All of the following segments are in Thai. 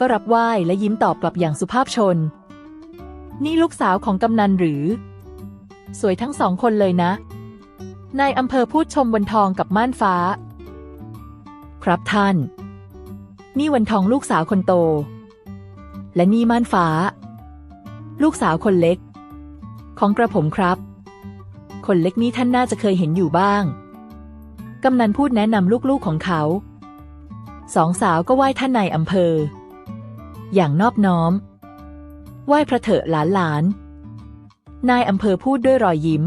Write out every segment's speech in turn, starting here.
ก็รับไหว้และยิ้มตอบกลับอย่างสุภาพชน นี่ลูกสาวของกำนันหรือ สวยทั้งสองคนเลยนะ นายอำเภอพูดชมวันทองกับม่านฟ้า ครับท่าน นี่วันทองลูกสาวคนโต และนี่ม่านฟ้า ลูกสาวคนเล็ก ของกระผมครับ คนเล็กนี้ท่านน่าจะเคยเห็นอยู่บ้าง กำนันพูดแนะนำลูกๆของเขา สองสาวก็ไหว้ท่านนายอำเภอ อย่างนอบน้อม ไหว้พระเถอะหลานหลานๆนายอำเภอพูดด้วยรอยยิ้ม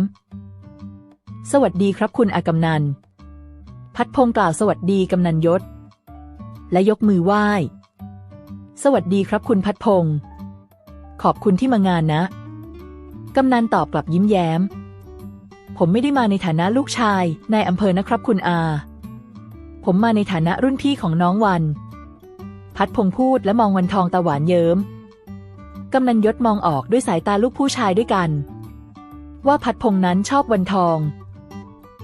สวัสดีครับคุณอากำนัน พัดพงศ์กล่าวสวัสดีกำนันยศ และยกมือไหว้ สวัสดีครับคุณพัดพงศ์ขอบคุณที่มางานนะ กำนันตอบกลับยิ้มแย้ม ผมไม่ได้มาในฐานะลูกชายนายอำเภอนะครับคุณอา ผมมาในฐานะรุ่นพี่ของน้องวัน พัดพงพูดและมองวันทองตาหวานเยิ้มกำนันยศมองออกด้วยสายตาลูกผู้ชายด้วยกัน ว่าพัดพงนั้นชอบวันทอง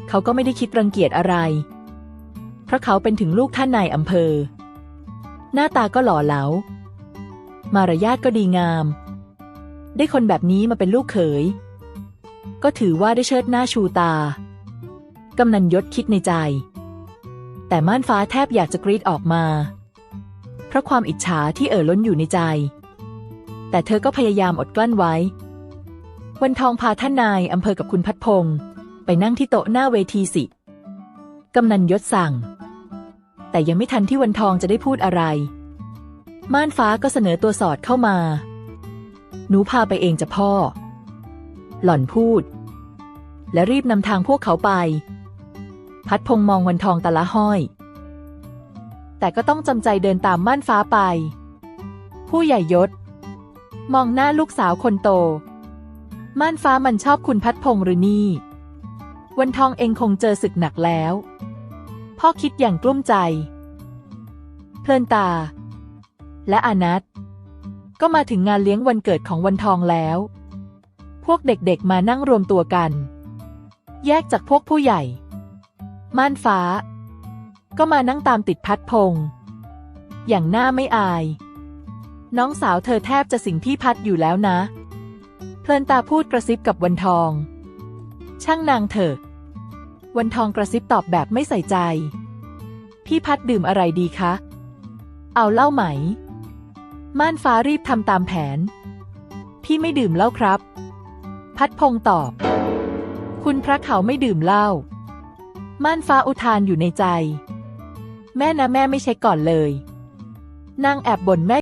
เขาก็ไม่ได้คิดรังเกียจอะไร เพราะเขาเป็นถึงลูกท่านนายอำเภอ หน้าตาก็หล่อเหลา มารยาทก็ดีงาม ได้คนแบบนี้มาเป็นลูกเขย ก็ถือว่าได้เชิดหน้าชูตากำนันยศคิดในใจ แต่ม่านฟ้าแทบอยากจะกรีดออกมา เพราะความอิจฉาที่เอ่อล้นอยู่ในใจ แต่เธอก็พยายามอดกลั้นไว้ วันทองพาท่านนายอำเภอกับคุณพัดพงศ์ไปนั่งที่โต๊ะหน้าเวทีสิ กำนันยศสั่ง แต่ยังไม่ทันที่วันทองจะได้พูดอะไร ม่านฟ้าก็เสนอตัวสอดเข้ามา หนูพาไปเองจะพ่อ หล่อนพูด และรีบนำทางพวกเขาไป พัดพงษ์มองวันทองตะละห้อย แต่ก็ต้องจำใจเดินตามม่านฟ้าไป ผู้ใหญ่ยศ มองหน้าลูกสาวคนโต ม่านฟ้ามันชอบคุณพัดพงษ์หรือนี่ วันทองเองคงเจอศึกหนักแล้ว พ่อคิดอย่างกลุ้มใจ เพลินตา และอานัทก็มาถึงงานเลี้ยงวันเกิดของวันทองแล้ว พวกเด็กๆมานั่งรวมตัวกัน แยกจากพวกผู้ใหญ่ ม่านฟ้า ก็มานั่งตามติดพัดพง อย่างหน้าไม่อาย น้องสาวเธอแทบจะสิงพี่พัดอยู่แล้วนะ เพลินตาพูดกระซิบกับวันทอง ช่างนางเถอะ วันทองกระซิบตอบแบบไม่ใส่ใจ พี่พัดดื่มอะไรดีคะ เอาเหล้าไหม ม่านฟ้ารีบทำตามแผน พี่ไม่ดื่มเหล้าครับ พัดพงตอบ คุณพระเขาไม่ดื่มเหล้าม่านฟ้าอุทานอยู่ในใจ แม่นะแม่ไม่เช็คก่อนเลย นางแอบบ่นแม่